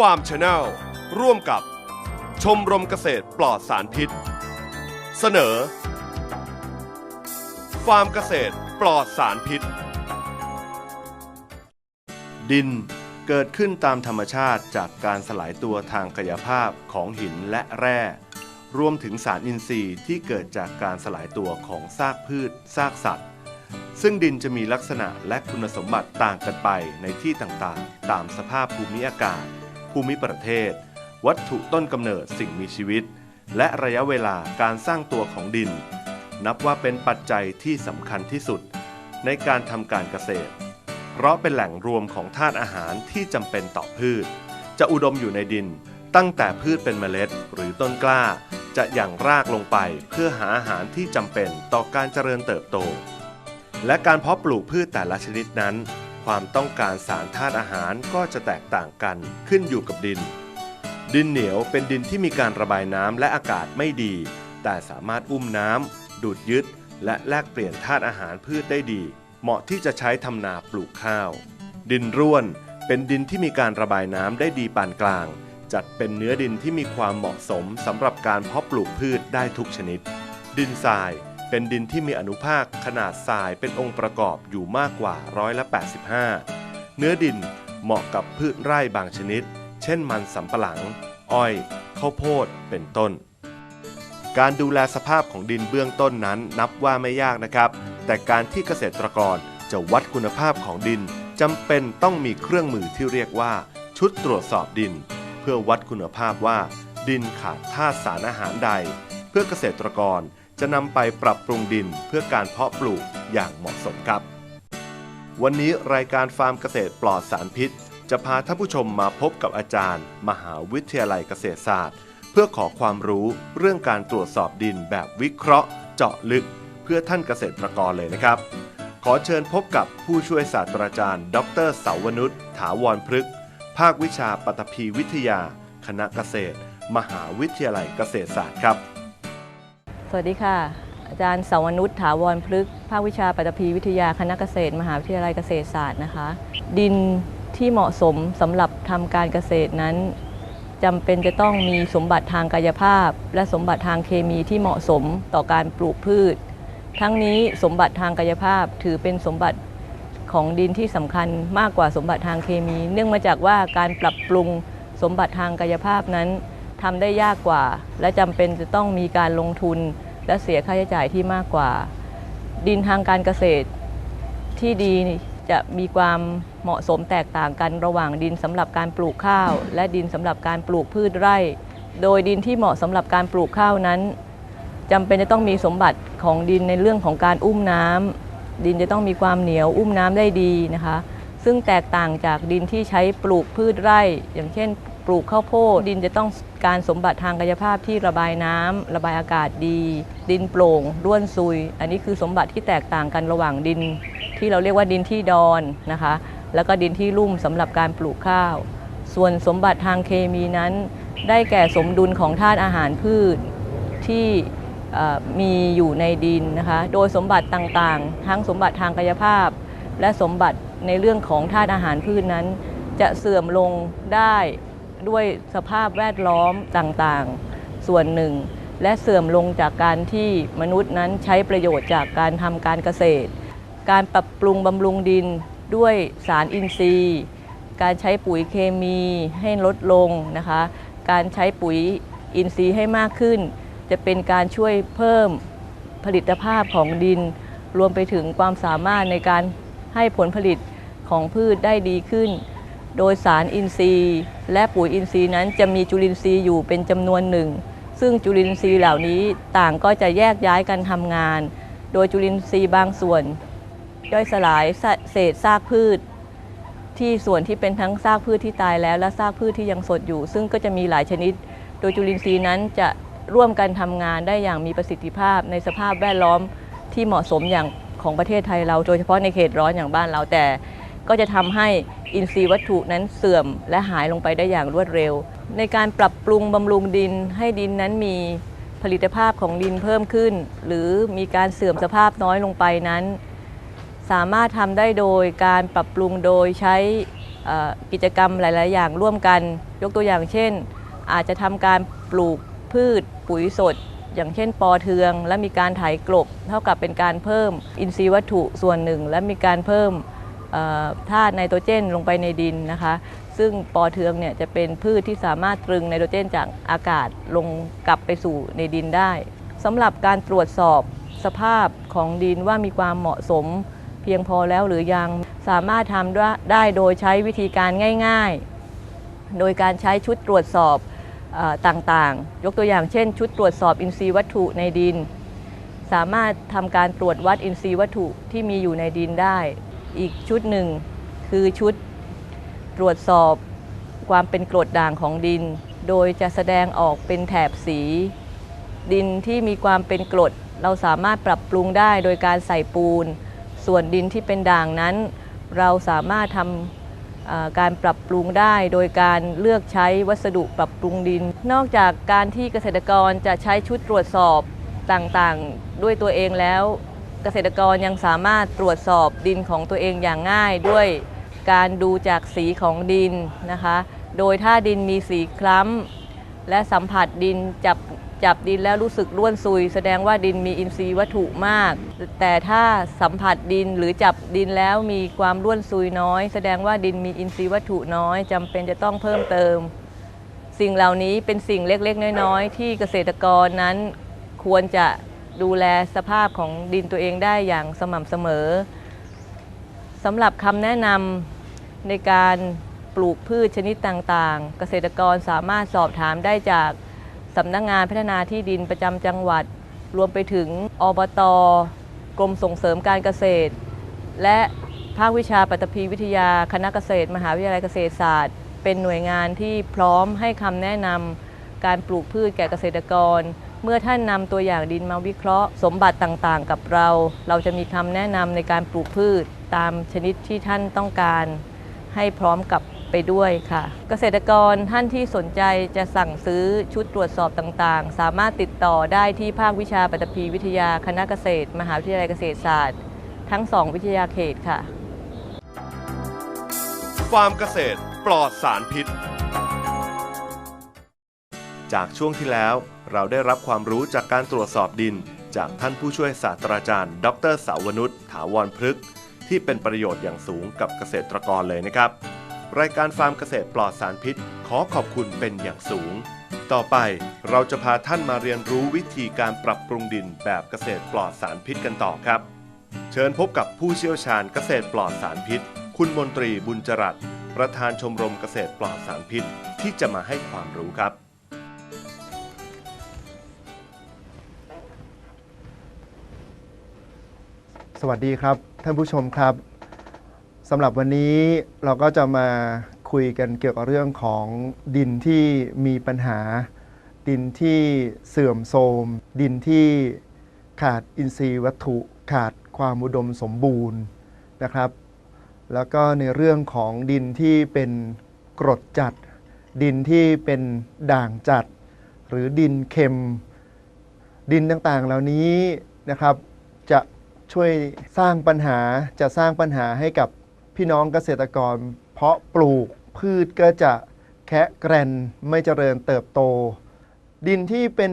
ฟาร์มชาแนลร่วมกับชมรมเกษตรปลอดสารพิษ เสนอ ฟาร์มเกษตรปลอดสารพิษ ดินเกิดขึ้นตามธรรมชาติจากการสลายตัวทางกายภาพของหินและแร่ รวมถึงสารอินทรีย์ที่เกิดจากการสลายตัวของซากพืช ซากสัตว์ ซึ่งดินจะมีลักษณะและคุณสมบัติต่างกันไปในที่ต่างๆ ตามสภาพภูมิอากาศ ภูมิประเทศ วัตถุต้นกำเนิดสิ่งมีชีวิต และระยะเวลาการสร้างตัวของดิน นับว่าเป็นปัจจัยที่สำคัญที่สุด ในการทำการเกษตร เพราะเป็นแหล่งรวมของธาตุอาหารที่จำเป็นต่อพืช จะอุดมอยู่ในดิน ตั้งแต่พืชเป็นเมล็ดหรือต้นกล้า จะหยั่งรากลงไปเพื่อหาอาหารที่จำเป็นต่อการเจริญเติบโต และการเพาะปลูกพืชแต่ละชนิดนั้น ความต้องการสารธาตุอาหารก็จะแตกต่างกันขึ้นอยู่กับดิน ดินเหนียวเป็นดินที่มีการระบายน้ำและอากาศไม่ดี แต่สามารถอุ้มน้ำดูดยึด และแลกเปลี่ยนธาตุอาหารพืชได้ดี เหมาะที่จะใช้ทำนาปลูกข้าว ดินร่วนเป็นดินที่มีการระบายน้ำได้ดีปานกลาง จัดเป็นเนื้อดินที่มีความเหมาะสมสำหรับการเพาะปลูกพืชได้ทุกชนิด ดินทราย เป็นดินที่มีอนุภาคขนาดทรายเป็นองค์ประกอบอยู่มากกว่าร้อยละ85 เนื้อดินเหมาะกับพืชไร่บางชนิด เช่นมันสำปะหลัง อ้อยข้าวโพดเป็นต้น การดูแลสภาพของดินเบื้องต้นนั้นนับว่าไม่ยากนะครับ แต่การที่เกษตรกรจะวัดคุณภาพของดินจำเป็นต้องมีเครื่องมือที่เรียกว่า ชุดตรวจสอบดิน เพื่อวัดคุณภาพว่า ดินขาดธาตุสารอาหารใด เพื่อเกษตรกร จะนำไปปรับปรุงดินเพื่อการเพาะปลูกอย่างเหมาะสมครับ วันนี้รายการฟาร์มเกษตรปลอดสารพิษ จะพาท่านผู้ชมมาพบกับอาจารย์ มหาวิทยาลัยเกษตรศาสตร์ เพื่อขอความรู้เรื่องการตรวจสอบดินแบบวิเคราะห์ เจาะลึก เพื่อท่านเกษตรกรเลยนะครับ ขอเชิญพบกับผู้ช่วยศาสตราจารย์ ดรเสาวนุชถาวรพฤกษ์ภาควิชาปฐพีวิทยา คณะเกษตร มหาวิทยาลัยเกษตรศาสตร์ครับ สวัสดีค่ะ อาจารย์สาวนุชถาวรพฤกษ์ภาควิชาปัตภีวิทยาคณะเกษตร มหาวิทยาลัยเกษตรศาสตร์นะคะ ดินที่เหมาะสมสำหรับทำการเกษตรนั้นจำเป็นจะต้องมีสมบัติทางกายภาพ และสมบัติทางเคมีที่เหมาะสมต่อการปลูกพืช ทั้งนี้สมบัติทางกายภาพถือเป็นสมบัติของดินที่สำคัญมากกว่าสมบัติทางเคมี เนื่องมาจากว่าการปรับปรุงสมบัติทางกายภาพนั้น ทำได้ยากกว่า และจำเป็นจะต้องมีการลงทุนและเสียค่าใช้จ่ายที่มากกว่า ดินทางการเกษตรที่ดีจะมีความเหมาะสมแตกต่างกันระหว่างดินสำหรับการปลูกข้าว และดินสำหรับการปลูกพืชไร่ โดยดินที่เหมาะสำหรับการปลูกข้าวนั้นจำเป็นจะต้องมีสมบัติของดินในเรื่องของการอุ้มน้ำดินจะต้องมีความเหนียวอุ้มน้ำได้ดีนะคะ ซึ่งแตกต่างจากดินที่ใช้ปลูกพืชไร่ อย่างเช่น ลูกข้าวโพดดินจะต้องการสมบัติทางกายภาพที่ระบายน้ำระบายอากาศดี ดินโปร่งร่วนซุย อันนี้คือสมบัติที่แตกต่างกันระหว่างดิน ที่เราเรียกว่าดินที่ดอนนะคะ แล้วก็ดินที่ลุ่มสำหรับการปลูกข้าว ส่วนสมบัติทางเคมีนั้น ได้แก่สมดุลของธาตุอาหารพืชที่มีอยู่ในดินนะคะ โดยสมบัติต่างๆ ทั้งสมบัติทางกายภาพ และสมบัติในเรื่องของธาตุอาหารพืชนั้น จะเสื่อมลงได้ ด้วยสภาพแวดล้อมต่างๆ ส่วนหนึ่ง และเสื่อมลงจากการที่มนุษย์นั้นใช้ประโยชน์จากการทำการเกษตร การปรับปรุงบำรุงดินด้วยสารอินทรีย์ การใช้ปุ๋ยเคมีให้ลดลงนะคะ การใช้ปุ๋ยอินทรีย์ให้มากขึ้น จะเป็นการช่วยเพิ่มผลิตภาพของดิน รวมไปถึงความสามารถในการให้ผลผลิตของพืชได้ดีขึ้น โดยสารอินทรีย์ และปุ๋ยอินทรีย์นั้นจะมีจุลินทรีย์อยู่เป็นจำนวนหนึ่ง ซึ่งจุลินทรีย์เหล่านี้ต่างก็จะแยกย้ายกันทำงาน โดยจุลินทรีย์บางส่วน ย่อยสลายเศษซากพืช ที่ส่วนที่เป็นทั้งซากพืชที่ตายแล้ว และซากพืชที่ยังสดอยู่ ซึ่งก็จะมีหลายชนิด โดยจุลินทรีย์นั้นจะร่วมกันทำงานได้อย่างมีประสิทธิภาพในสภาพแวดล้อมที่เหมาะสมอย่างของประเทศไทยเรา โดยเฉพาะในเขตร้อนอย่างบ้านเราแต่ ก็จะทำให้อินทรีย์วัตถุนั้นเสื่อมและหายลงไปได้อย่างรวดเร็ว ในการปรับปรุงบำรุงดินให้ดินนั้นมีผลิตภาพของดินเพิ่มขึ้น หรือมีการเสื่อมสภาพน้อยลงไปนั้น สามารถทำได้โดยการปรับปรุงโดยใช้กิจกรรมหลาย ๆ อย่างร่วมกัน ยกตัวอย่างเช่น อาจจะทำการปลูกพืช ปุ๋ยสด อย่างเช่น ปอเทือง และมีการไถกลบ เท่ากับเป็นการเพิ่มอินทรีย์วัตถุส่วนหนึ่ง และมีการเพิ่ม ธาตุไนโตรเจนลงไปในดินนะคะ ซึ่งปอเทืองเนี่ยจะเป็นพืชที่สามารถตรึงไนโตรเจนจากอากาศลงกลับไปสู่ในดินได้สำหรับการตรวจสอบสภาพของดินว่ามีความเหมาะสมเพียงพอแล้วหรือยังสามารถทำได้โดยใช้วิธีการง่าย ๆ โดยการใช้ชุดตรวจสอบอต่างๆ ยกตัวอย่างเช่น ชุดตรวจสอบอินทรีย์วัตถุในดิน สามารถทำการตรวจวัดอินทรีย์วัตถุที่มีอยู่ในดินได้ อีกชุดหนึ่งคือชุดตรวจสอบความเป็นกรดด่างของดิน โดยจะแสดงออกเป็นแถบสี ดินที่มีความเป็นกรด เราสามารถปรับปรุงได้โดยการใส่ปูน ส่วนดินที่เป็นด่างนั้น เราสามารถทำการปรับปรุงได้ โดยการเลือกใช้วัสดุปรับปรุงดิน นอกจากการที่เกษตรกรจะใช้ชุดตรวจสอบต่างๆ ด้วยตัวเองแล้ว เกษตรกรยังสามารถตรวจสอบดินของตัวเองอย่างง่ายด้วยการดูจากสีของดินนะคะ โดยถ้าดินมีสีคล้ำ และสัมผัสดินจับจับดินแล้วรู้สึกร่วนซุย แสดงว่าดินมีอินทรีย์วัตถุมาก แต่ถ้าสัมผัสดินหรือจับดินแล้วมีความร่วนซุยน้อย แสดงว่าดินมีอินทรีย์วัตถุน้อยจำเป็นจะต้องเพิ่มเติม สิ่งเหล่านี้เป็นสิ่งเล็กๆ น้อยๆ ที่เกษตรกรนั้นควรจะ ดูแลสภาพของดินตัวเองได้อย่างสม่ำเสมอสำหรับคำแนะนำในการปลูกพืชชนิดต่างๆ เกษตรกรสามารถสอบถามได้จากสำนักงานพัฒนาที่ดินประจำจังหวัด รวมไปถึงอบตกรมส่งเสริมการเกษตร และภาควิชาปัตภีวิทยาคณะเกษตร มหาวิทยาลัยเกษตรศาสตร์ เป็นหน่วยงานที่พร้อมให้คำแนะนำการปลูกพืชแก่เกษตรกร เมื่อท่านนำตัวอย่างดินมาวิเคราะห์ สมบัติต่างๆ กับเรา เราจะมีคำแนะนำในการปลูกพืชตามชนิดที่ท่านต้องการให้พร้อมกับไปด้วยค่ะ เกษตรกรท่านที่สนใจจะสั่งซื้อชุดตรวจสอบต่างๆ สามารถติดต่อได้ที่ภาควิชาปัตภีวิทยาคณะเกษตร มหาวิทยาลัยเกษตรศาสตร์ ทั้งสองวิทยาเขตค่ะ ฟาร์มเกษตรปลอดสารพิษ จากช่วงที่แล้ว เราได้รับความรู้จากการตรวจสอบดิน จากท่านผู้ช่วยศาสตราจารย์ ดรสาวนุชถาวรพฤกษ์ที่เป็นประโยชน์อย่างสูงกับเกษตรกรเลยนะครับ รายการฟาร์มเกษตรปลอดสารพิษ ขอขอบคุณเป็นอย่างสูง ต่อไปเราจะพาท่านมาเรียนรู้วิธีการปรับปรุงดินแบบเกษตรปลอดสารพิษกันต่อครับ เชิญพบกับผู้เชี่ยวชาญเกษตรปลอดสารพิษ คุณมนตรีบุญจรัตประธานชมรมเกษตรปลอดสารพิษ ที่จะมาให้ความรู้ครับ สวัสดีครับ ท่านผู้ชมครับสำหรับวันนี้เราก็จะมาคุยกันเกี่ยวกับเรื่องของดินที่มีปัญหา ดินที่เสื่อมโทรม ดินที่ขาดอินทรีย์วัตถุขาดความอุดมสมบูรณ์นะครับ แล้วก็ในเรื่องของดินที่เป็นกรดจัด ดินที่เป็นด่างจัด หรือดินเค็ม ดินต่างๆเหล่านี้นะครับจะ ช่วยสร้างปัญหาจะสร้างปัญหาให้กับพี่น้องเกษตรกร เพราะปลูกพืชก็จะแคะแกรนไม่เจริญเติบโต ดินที่เป็น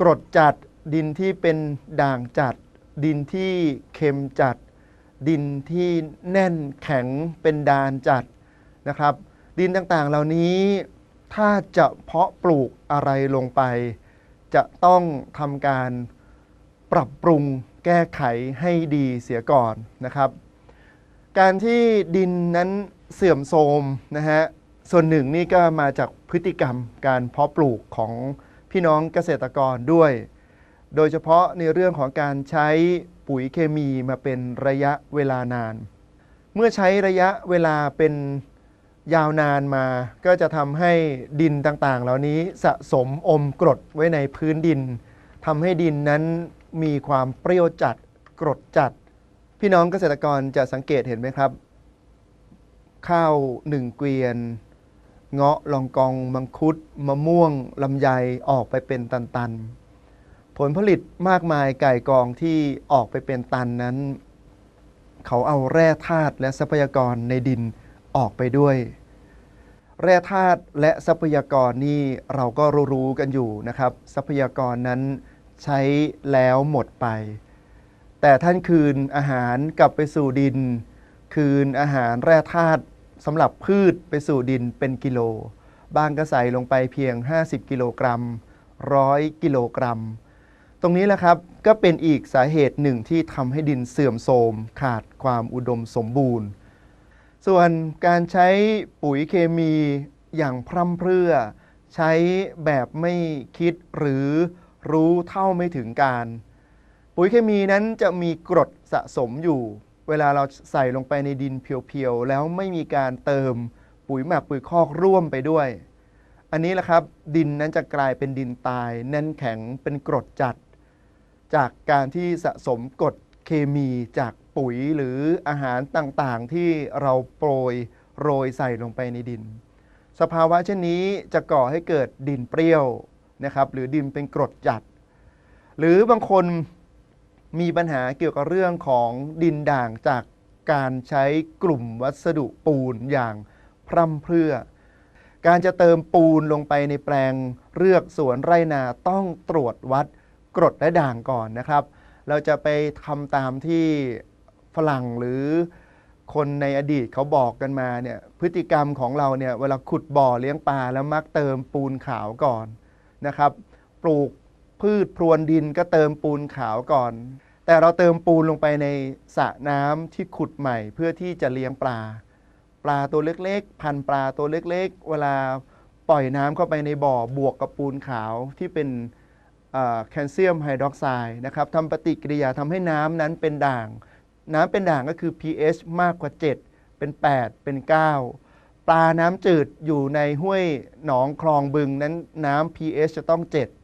กรดจัด ดินที่เป็นด่างจัด ดินที่เค็มจัด ดินที่แน่นแข็งเป็นดานจัดนะครับ ดินต่างๆเหล่านี้ถ้าจะเพาะปลูกอะไรลงไป จะต้องทำการปรับปรุง แก้ไขให้ดีเสียก่อนนะครับ การที่ดินนั้นเสื่อมโทรมนะฮะส่วนหนึ่งนี่ก็มาจากพฤติกรรมการเพาะปลูกของพี่น้องเกษตรกรด้วย โดยเฉพาะในเรื่องของการใช้ปุ๋ยเคมีมาเป็นระยะเวลานาน เมื่อใช้ระยะเวลาเป็นยาวนานมา ก็จะทำให้ดินต่างๆ เหล่านี้สะสมอมกรดไว้ในพื้นดินทำให้ดินนั้น มีความเปรี้ยวจัดกรดจัด พี่น้องเกษตรกรจะสังเกตเห็นไหมครับ ข้าวหนึ่งเกวียน เงาะลองกอง มังคุด มะม่วงลำไยออกไปเป็นตันๆ ผลผลิตมากมายไก่กองที่ออกไปเป็นตันนั้น เขาเอาแร่ธาตุและทรัพยากรในดินออกไปด้วย แร่ธาตุและทรัพยากรนี่เราก็รู้ๆกันอยู่นะครับ ทรัพยากรนั้น ใช้แล้วหมดไป แต่ท่านคืนอาหารกลับไปสู่ดิน คืนอาหารแร่ธาตุสำหรับพืชไปสู่ดินเป็นกิโล บางก็ใส่ลงไปเพียง 50 กิโลกรัมร้อยกิโลกรัม ตรงนี้แหละครับก็เป็นอีกสาเหตุหนึ่งที่ทำให้ดินเสื่อมโทรมขาดความอุดมสมบูรณ์ ส่วนการใช้ปุ๋ยเคมีอย่างพร่ำเพรื่อ ใช้แบบไม่คิดหรือ รู้เท่าไม่ถึงการ ปุ๋ยเคมีนั้นจะมีกรดสะสมอยู่ เวลาเราใส่ลงไปในดินเพียวๆ แล้วไม่มีการเติมปุ๋ยหมักปุ๋ยคอกร่วมไปด้วย อันนี้แหละครับ ดินนั้นจะกลายเป็นดินตาย แน่นแข็งเป็นกรดจัด จากการที่สะสมกรดเคมีจากปุ๋ยหรืออาหารต่างๆ ที่เราโปรยโรยใส่ลงไปในดิน สภาวะเช่นนี้จะก่อให้เกิดดินเปรี้ยว นะครับหรือดินเป็นกรดจัด หรือบางคนมีปัญหาเกี่ยวกับเรื่องของดินด่างจากการใช้กลุ่มวัสดุปูนอย่างพร่ำเพรื่อ การจะเติมปูนลงไปในแปลงเรือกสวนไร่นาต้องตรวจวัดกรดและด่างก่อนนะครับ เราจะไปทำตามที่ฝรั่งหรือคนในอดีตเขาบอกกันมาเนี่ยพฤติกรรมของเราเนี่ยเวลาขุดบ่อเลี้ยงปลาแล้วมักเติมปูนขาวก่อน นะครับ ปลูกพืชพรวนดินก็เติมปูนขาวก่อน แต่เราเติมปูนลงไปในสระน้ำที่ขุดใหม่ เพื่อที่จะเลี้ยงปลา ปลาตัวเล็กๆ พันปลาตัวเล็กๆ เวลาปล่อยน้ำเข้าไปในบ่อบวกกับปูนขาวที่เป็นแคลเซียมไฮดรอกไซด์นะครับทำปฏิกิริยาทำให้น้ำนั้นเป็นด่าง น้ำเป็นด่างก็คือ pH มากกว่า 7 เป็น 8 เป็น 9 ปลาน้ำจืดอยู่ในห้วยหนองคลองบึงนั้นน้ำ pH จะต้อง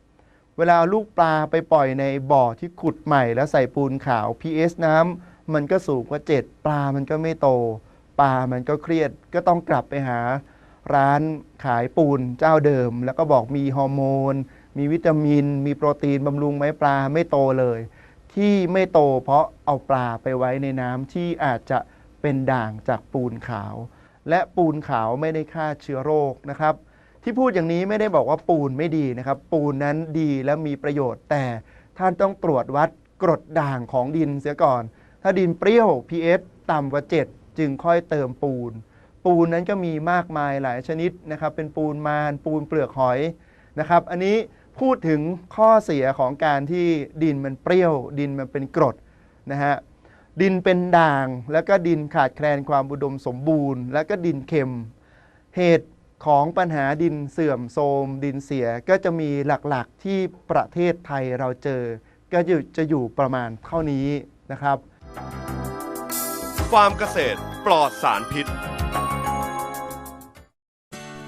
7 เวลาเอาลูกปลาไปปล่อยในบ่อที่ขุดใหม่แล้วใส่ปูนขาว pH น้ำมันก็สูงกว่า 7 ปลามันก็ไม่โต ปลามันก็เครียดก็ต้องกลับไปหาร้านขายปูนเจ้าเดิม แล้วก็บอกมีฮอร์โมน มีวิตามิน มีโปรตีนบำรุงไหมปลาไม่โตเลย ที่ไม่โตเพราะเอาปลาไปไว้ในน้ำที่อาจจะเป็นด่างจากปูนขาว และปูนขาวไม่ได้ฆ่าเชื้อโรคนะครับ ที่พูดอย่างนี้ไม่ได้บอกว่าปูนไม่ดีนะครับ ปูนนั้นดีและมีประโยชน์ แต่ท่านต้องตรวจวัดกรดด่างของดินเสียก่อน ถ้าดินเปรี้ยว pH ต่ำกว่า 7 จึงค่อยเติมปูน ปูนนั้นก็มีมากมายหลายชนิดนะครับ เป็นปูนมานปูนเปลือกหอยนะครับ อันนี้พูดถึงข้อเสียของการที่ดินมันเปรี้ยว ดินมันเป็นกรดนะฮะ ดินเป็นด่าง แล้วก็ดินขาดแคลนความอุดมสมบูรณ์ แล้วก็ดินเค็ม เหตุของปัญหาดินเสื่อมโทรมดินเสียก็จะมีหลักๆที่ประเทศไทยเราเจอ ก็จะอยู่ประมาณเท่านี้นะครับ ฟาร์มเกษตรปลอดสารพิษ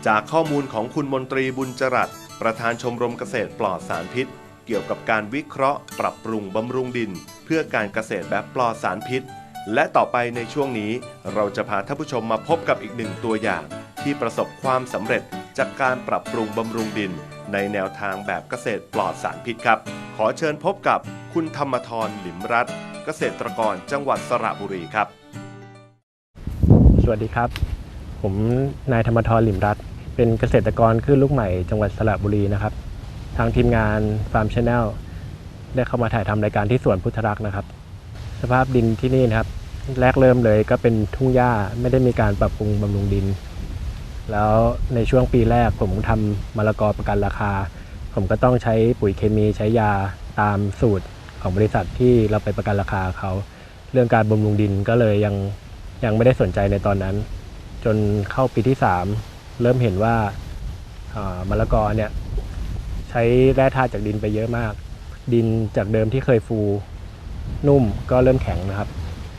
จากข้อมูลของคุณมนตรีบุญจรัสประธานชมรมเกษตรปลอดสารพิษ เกี่ยวกับการวิเคราะห์ ปรับปรุงบำรุงดิน เพื่อการเกษตรแบบปลอดสารพิษ และต่อไปในช่วงนี้ เราจะพาท่านผู้ชมมาพบกับอีกหนึ่งตัวอย่าง ที่ประสบความสำเร็จจากการปรับปรุงบำรุงดิน ในแนวทางแบบเกษตรปลอดสารพิษครับ ขอเชิญพบกับคุณธรรมทรหลิมรัตน์เกษตรกรจังหวัดสระบุรีครับ สวัสดีครับ ผมนายธรรมทรหลิมรัตน์เป็นเกษตรกรคลื่นลูกใหม่จังหวัดสระบุรีนะครับ ทางทีมงานฟาร์มชาแนลได้เข้ามาถ่ายทำรายการที่สวนพุทธรักษ์นะครับ สภาพดินที่นี่นะครับ แรกเริ่มเลยก็เป็นทุ่งหญ้าไม่ได้มีการปรับปรุงบำรุงดิน แล้วในช่วงปีแรกผมทำมะละกอประกันราคา ผมก็ต้องใช้ปุ๋ยเคมีใช้ยาตามสูตรของบริษัทที่เราไปประกันราคาเขา เรื่องการบำรุงดินก็เลยยังยังไม่ได้สนใจในตอนนั้น จนเข้าปีที่ 3 เริ่มเห็นว่ามะละกอเนี่ย ช้แร่ธาตุจากดินไปเยอะมาก ดินจากเดิมที่เคยฟูนุ่มก็เริ่มแข็งนะครับ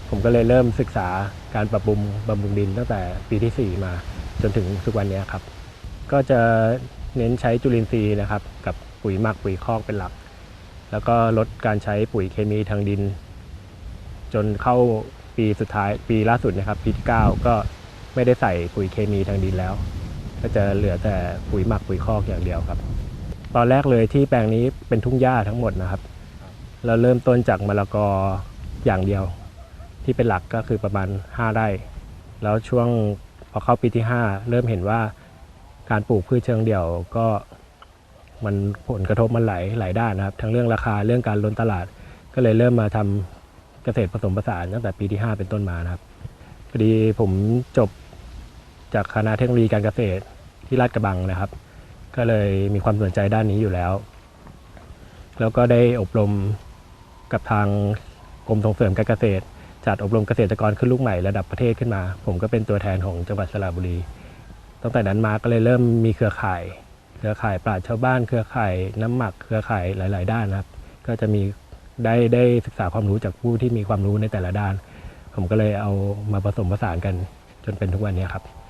ผมก็เลยเริ่มศึกษาการปรับปรุงบำรุงดินตั้งแต่ปีที่ 4 มาจนถึงทุกวันนี้ครับ ก็จะเน้นใช้จุลินทรีย์นะครับ กับปุ๋ยหมักปุ๋ยคอกเป็นหลัก แล้วก็ลดการใช้ปุ๋ยเคมีทางดิน จนเข้าปีสุดท้ายปีล่าสุดนะครับปีที่9ก็ไม่ได้ใส่ปุ๋ยเคมีทางดินแล้ว ก็จะเหลือแต่ปุ๋ยหมักปุ๋ยคอกอย่างเดียวครับ ตอนแรกเลยที่แปลงนี้เป็นทุ่งหญ้าทั้งหมดนะครับ เราเริ่มต้นจากมะละกออย่างเดียว ที่เป็นหลักก็คือประมาณ 5 ไร่ แล้วช่วงพอเข้าปีที่ 5 เริ่มเห็นว่าการปลูกพืชเชิงเดี่ยวก็มันผลกระทบมันหลายหลายด้านนะครับ ทั้งเรื่องราคาเรื่องการล้นตลาด ก็เลยเริ่มมาทำเกษตรผสมผสานตั้งแต่ปีที่ 5 เป็นต้นมานะครับพอดีผมจบจากคณะเทคโนโลยีการเกษตรที่ลาดกระบังนะครับ ก็เลยมีความสนใจด้านนี้อยู่แล้ว แล้วก็ได้อบรมกับทางกรมส่งเสริมการเกษตร จัดอบรมเกษตรกรขึ้นลูกใหม่ระดับประเทศขึ้นมา ผมก็เป็นตัวแทนของจังหวัดสระบุรี ตั้งแต่นั้นมาก็เลยเริ่มมีเครือข่าย เครือข่ายปราชญ์ชาวบ้าน เครือข่ายน้ำหมัก เครือข่ายหลาย ๆ ด้านนะครับ ก็จะมีได้ได้ศึกษาความรู้จากผู้ที่มีความรู้ในแต่ละด้าน ผมก็เลยเอามาผสมผสานกันจนเป็นทุกวันนี้ครับ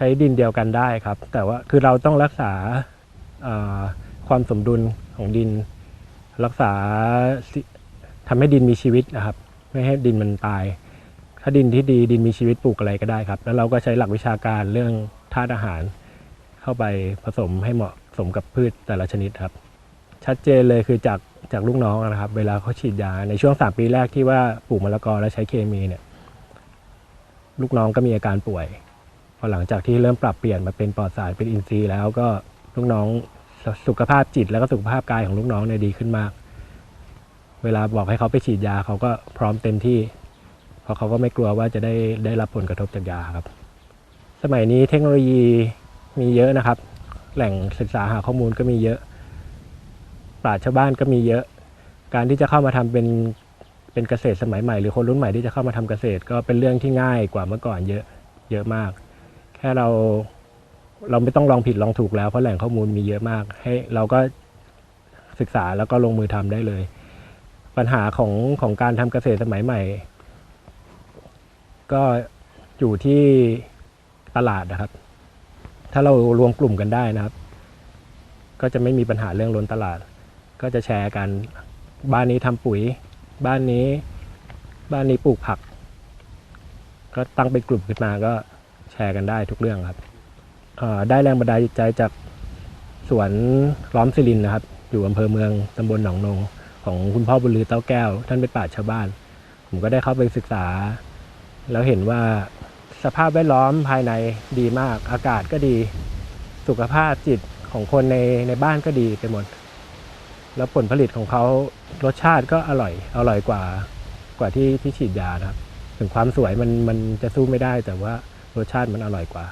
ใช้ดินเดียวกันได้ครับ แต่ว่าคือเราต้องรักษาความสมดุลของดิน รักษาสิทำให้ดินมีชีวิตนะครับ ไม่ให้ดินมันตาย ถ้าดินที่ดีดินมีชีวิตปลูกอะไรก็ได้ครับ แล้วเราก็ใช้หลักวิชาการเรื่องธาตุอาหาร เข้าไปผสมให้เหมาะสมกับพืชแต่ละชนิดครับ ชัดเจนเลยคือจากจากลูกน้องนะครับ เวลาเขาฉีดยาในช่วงสามปีแรกที่ว่าปลูกมะละกอแล้วใช้เคมีเนี่ยลูกน้องก็มีอาการป่วย พอหลังจากที่เริ่มปรับเปลี่ยนมาเป็นปลอดสารเป็นอินทรีย์แล้วก็ลูกน้องสุขภาพจิตแล้วก็สุขภาพกายของลูกน้องเนี่ยดีขึ้นมาก เวลาบอกให้เขาไปฉีดยาเขาก็พร้อมเต็มที่ เพราะเขาก็ไม่กลัวว่าจะได้ได้รับผลกระทบจากยาครับ สมัยนี้เทคโนโลยีมีเยอะนะครับ แหล่งศึกษาหาข้อมูลก็มีเยอะ ปราชญ์ชาวบ้านก็มีเยอะ การที่จะเข้ามาทำเป็นเป็นเกษตรสมัยใหม่หรือคนรุ่นใหม่ที่จะเข้ามาทำเกษตร ก็เป็นเรื่องที่ง่ายกว่าเมื่อก่อนเยอะเยอะมาก แค่เราเราไม่ต้องลองผิดลองถูกแล้วเพราะแหล่งข้อมูลมีเยอะมาก ให้เราก็ศึกษาแล้วก็ลงมือทำได้เลย ปัญหาของของการทำเกษตรสมัยใหม่ ก็อยู่ที่ตลาดนะครับ ถ้าเรารวมกลุ่มกันได้นะครับ ก็จะไม่มีปัญหาเรื่องล้นตลาด ก็จะแชร์กันบ้านนี้ทำปุ๋ย บ้านนี้ บ้านนี้ปลูกผัก ก็ตั้งเป็นกลุ่มขึ้นมาก็ ร์กันได้ทุกเรื่องครับได้แรงบันดาลใจจากสวนล้อมสิรินนะครับ อยู่อำเภอเมืองตำบลหนองนงของคุณพ่อบุญลือเต้าแก้ว ท่านเป็นปราชญ์ชาวบ้าน ผมก็ได้เข้าไปศึกษา แล้วเห็นว่าสภาพแวดล้อมภายในดีมาก อากาศก็ดี สุขภาพจิตของคนในในบ้านก็ดีไปหมด แล้วผลผลิตของเขารสชาติก็อร่อย อร่อยกว่ากว่าที่ที่ฉีดยานะครับ ถึงความสวยมันมันจะสู้ไม่ได้แต่ว่า รสชาติมันอร่อยกว่า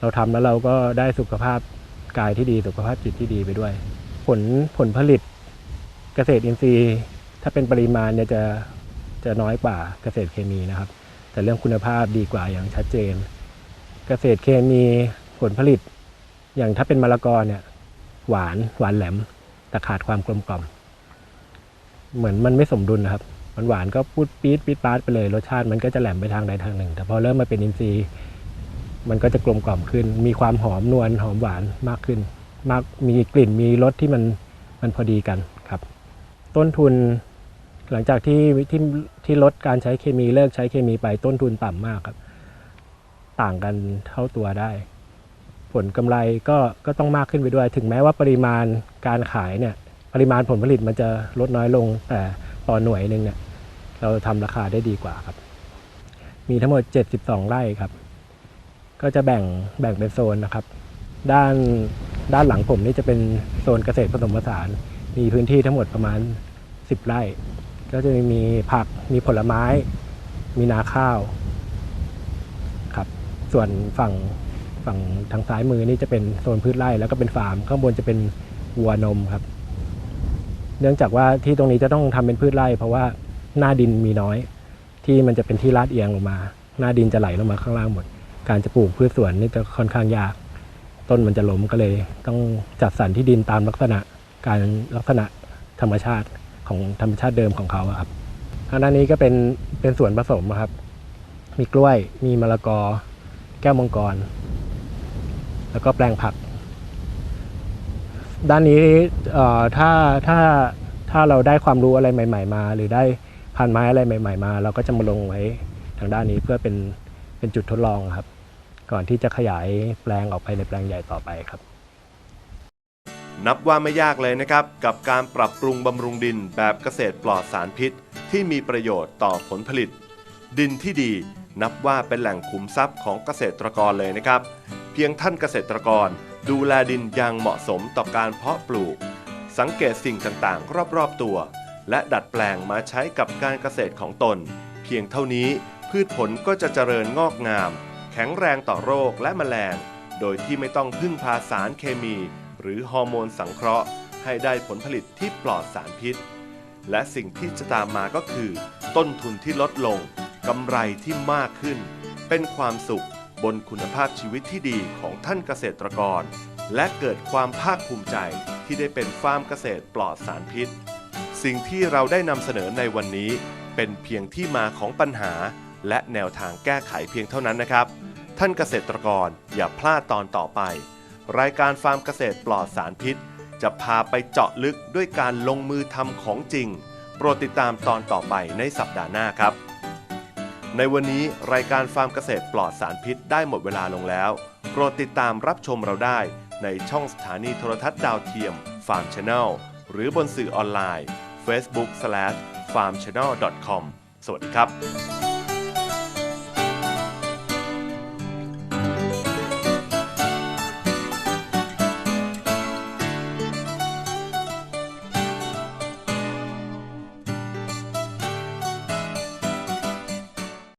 เราทำแล้วเราก็ได้สุขภาพกายที่ดีสุขภาพจิตที่ดีไปด้วย ผลผลผลิตเกษตรอินทรีย์ ถ้าเป็นปริมาณเนี่ยจะจะน้อยกว่าเกษตรเคมีนะครับ แต่เรื่องคุณภาพดีกว่าอย่างชัดเจน เกษตรเคมีผลผลิต อย่างถ้าเป็นมะละกอเนี่ยหวานหวานแหลมแต่ขาดความกลมกล่อม เหมือนมันไม่สมดุลนะครับ หวานก็พูดปี๊ดปี๊ดปาดไปเลย รสชาติมันก็จะแหลมไปทางใดทางหนึ่ง แต่พอเริ่มมาเป็นอินทรีย์มันก็จะกลมกล่อมขึ้น มีความหอมนวลหอมหวานมากขึ้น มากมีกลิ่นมีรสที่มันมันพอดีกันครับ ต้นทุนหลังจากที่ที่ที่ลดการใช้เคมีเลิกใช้เคมีไปต้นทุนต่ำมากครับ ต่างกันเท่าตัวได้ ผลกำไรก็ก็ต้องมากขึ้นไปด้วย ถึงแม้ว่าปริมาณการขายเนี่ย ปริมาณผลผลิตมันจะลดน้อยลงแต่ต่อหน่วยหนึ่งเนี่ย เราทำราคาได้ดีกว่าครับ มีทั้งหมด 72 ไร่ครับ ก็จะแบ่งแบ่งเป็นโซนนะครับ ด้านด้านหลังผมนี่จะเป็นโซนเกษตรผสมผสาน มีพื้นที่ทั้งหมดประมาณ 10 ไร่ ก็จะมีผักมีผลไม้ มีนาข้าวครับ ส่วนฝั่งฝั่งทางซ้ายมือนี่จะเป็นโซนพืชไร่แล้วก็เป็นฟาร์ม ข้างบนจะเป็นวัวนมครับ เนื่องจากว่าที่ตรงนี้จะต้องทำเป็นพืชไร่ เพราะว่า หน้าดินมีน้อย ที่มันจะเป็นที่ลาดเอียงลงมา หน้าดินจะไหลลงมาข้างล่างหมด การจะปลูกพืชสวนนี่จะค่อนข้างยาก ต้นมันจะล้มก็เลย ต้องจัดสรรที่ดินตามลักษณะการลักษณะธรรมชาติของธรรมชาติเดิมของเขาครับทางด้านนี้ก็เป็นเป็นสวนผสมครับ มีกล้วยมีมะละกอ แก้วมังกร แล้วก็แปลงผัก ด้านนี้ถ้าถ้าถ้าเราได้ความรู้อะไรใหม่ ๆ มา หรือได้ พันไม้อะไรใหม่ ๆ มา เราก็จะมาลงไว้ทางด้านนี้เพื่อเป็นเป็นจุดทดลองครับ ก่อนที่จะขยายแปลงออกไปในแปลงใหญ่ต่อไปครับ นับว่าไม่ยากเลยนะครับ กับการปรับปรุงบำรุงดินแบบเกษตรปลอดสารพิษ ที่มีประโยชน์ต่อผลผลิต ดินที่ดีนับว่าเป็นแหล่งขุมทรัพย์ของเกษตรกรเลยนะครับ เพียงท่านเกษตรกรดูแลดินอย่างเหมาะสมต่อการเพาะปลูก สังเกตสิ่งต่างๆ รอบๆตัว และดัดแปลงมาใช้กับการเกษตรของตน เพียงเท่านี้พืชผลก็จะเจริญงอกงาม แข็งแรงต่อโรคและแมลง โดยที่ไม่ต้องพึ่งพาสารเคมี หรือฮอร์โมนสังเคราะห์ ให้ได้ผลผลิตที่ปลอดสารพิษ และสิ่งที่จะตามมาก็คือ ต้นทุนที่ลดลงกำไรที่มากขึ้น เป็นความสุขบนคุณภาพชีวิตที่ดีของท่านเกษตรกร และเกิดความภาคภูมิใจที่ได้เป็นฟาร์มเกษตรปลอดสารพิษ สิ่งที่เราได้นำเสนอในวันนี้เป็นเพียงที่มาของปัญหา และแนวทางแก้ไขเพียงเท่านั้นนะครับ ท่านเกษตรกรอย่าพลาดตอนต่อไป รายการฟาร์มเกษตรปลอดสารพิษ จะพาไปเจาะลึกด้วยการลงมือทำของจริง โปรดติดตามตอนต่อไปในสัปดาห์หน้าครับ ในวันนี้รายการฟาร์มเกษตรปลอดสารพิษได้หมดเวลาลงแล้ว โปรดติดตามรับชมเราได้ในช่องสถานีโทรทัศน์ดาวเทียม Farm Channel หรือบนสื่อออนไลน์ facebook/farmchannel.com สวัสดีครับ